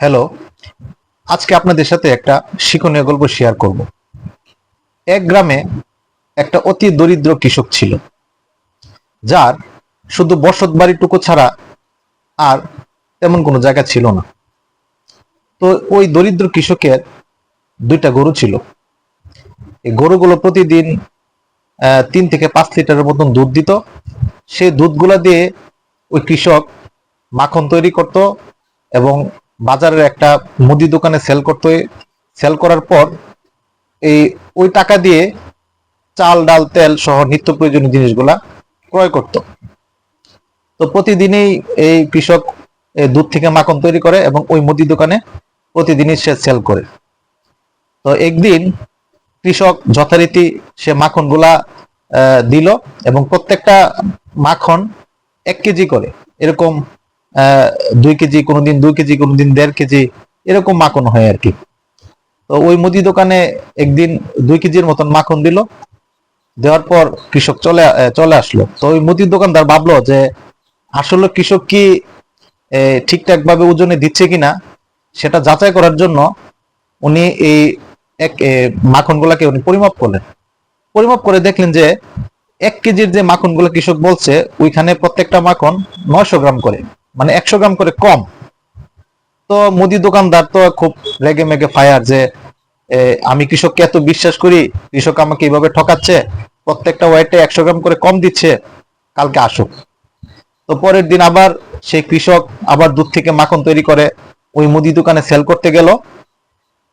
Hello, আজকে আপনাদের সাথে একটা শিক্ষণীয় গল্প শেয়ার করব। এক গ্রামে একটা অতি দরিদ্র কৃষক ছিল, যার শুধু বসত বাড়িটুকু ছাড়া আর তেমন কোনো জায়গা ছিল না। তো ওই দরিদ্র কৃষকের দুইটা গরু ছিল। এই গরুগুলো প্রতিদিন তিন থেকে পাঁচ লিটারের মতন দুধ দিত। সেই দুধগুলা দিয়ে ওই কৃষক মাখন তৈরি করত এবং বাজারের একটা মুদি দোকানে সেল করতে সেল করার পর এই, ওই টাকা দিয়ে চাল, ডাল, তেল সহ নিত্য প্রয়োজনীয় জিনিসগুলা ক্রয় করত। তো প্রতিদিনই এই কৃষক দুধ থেকে মাখন তৈরি করে এবং ওই মুদি দোকানে প্রতিদিনই সে সেল করে। তো একদিন কৃষক যথারীতি সে মাখনগুলা দিল এবং প্রত্যেকটা মাখন এক কেজি করে, এরকম দুই কেজি, কোনোদিন দুই কেজি, কোনোদিন দেড় কেজি, এরকম মাখন হয় আর কি। তো ওই মুদি দোকানে একদিন দুই কেজির মতন মাখন দিল। দেওয়ার পর কৃষক চলে চলে আসলো। তো ওই মুদির দোকানদার ভাবলো যে, আসলে কৃষক কি ঠিকঠাক ভাবে ওজনে দিচ্ছে কিনা? সেটা যাচাই করার জন্য উনি এই এক মাখন গুলাকে উনি পরিমাপ করলেন। পরিমাপ করে দেখলেন যে, এক কেজির যে মাখনগুলো কৃষক বলছে, ওইখানে প্রত্যেকটা মাখন নয়শো গ্রাম করে। মানে একশো গ্রাম করে কম। তো মুদি দোকানদার তো খুব রেগে মেগে ফায়ার যে আমি কৃষককে এত বিশ্বাস করি, কৃষক আমাকে এইভাবে ঠকাচ্ছে, প্রত্যেকটা ওয়েটে একশো গ্রাম করে কম দিচ্ছে, কালকে আসুক। তো পরের দিন আবার সেই কৃষক আবার দুধ থেকে মাখন তৈরি করে, ওই মুদি দোকানে সেল করতে গেল।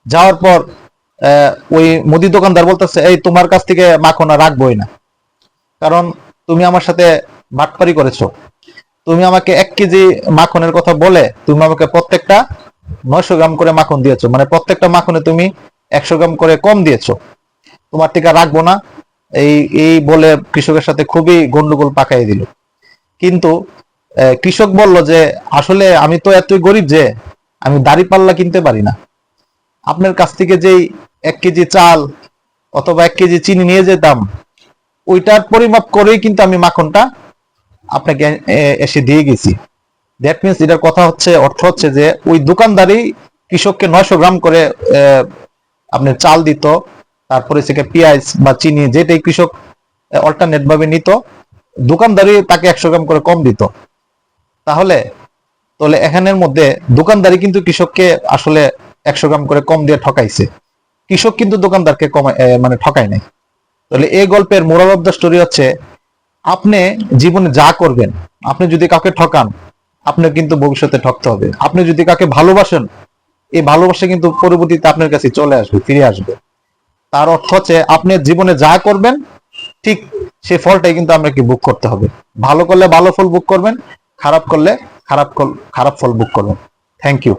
যাওয়ার পর ওই মুদি দোকানদার বলতেছে, এই তোমার কাছ থেকে মাখন আর রাখবোই না। কারণ তুমি আমার সাথে বাটপারি করেছ। তুমি আমাকে কেজি মাখনের কথা বলে, তুমি আমাকে প্রত্যেকটা নয়শো গ্রাম করে মাখন দিয়েছ। মানে প্রত্যেকটা মাখনে তুমি একশো গ্রাম করে কম দিয়েছ। তোমার আর রাখব না। এই এই বলে কৃষকের সাথে খুবই গন্ডগোল পাকাই দিল। কিন্তু কৃষক বলল যে, আসলে আমি তো এতই গরিব যে, আমি দাড়ি পাল্লা কিনতে পারি না। আপনার কাছ থেকে যেই এক কেজি চাল অথবা এক কেজি চিনি নিয়ে যেতাম, ওইটার পরিমাপ করেই কিন্তু আমি মাখনটা আপনাকে এসে দিয়ে গেছি। দ্যাট মিনস এটার কথা হচ্ছে অর্থ হচ্ছে যে ওই দোকানদারই কৃষককে নয়শো গ্রাম করে আহ, আপনার চাল দিত তারপরে সেকে পেঁয়াজ বা চিনি যেটাই কৃষক অল্টারনেট ভাবে নিত দোকানদারই তাকে একশো গ্রাম করে কম দিত। তাহলে তাহলে এখানের মধ্যে দোকানদারি কিন্তু কৃষককে আসলে একশো গ্রাম করে কম দিয়ে ঠকাইছে। কৃষক কিন্তু দোকানদারকে কমায় এ, মানে ঠকায় নাই। তাহলে এই গল্পের মোরাল অফ দ্য স্টোরি হচ্ছে আপনি জীবনে যা করবেন, আপনি যদি কাউকে ঠকান, আপনার কিন্তু ভবিষ্যতে ঠকতে হবে। আপনি যদি কাকে ভালোবাসেন, এই ভালোবাসা কিন্তু পরবর্তীতে আপনার কাছে চলে আসবে, ফিরে আসবে। তার অর্থ হচ্ছে, আপনি জীবনে যা করবেন, ঠিক সেই ফলটাই কিন্তু আপনাকে বুক করতে হবে। ভালো করলে ভালো ফল বুক করবেন, খারাপ করলে খারাপ ফল খারাপ ফল বুক করবেন। Thank you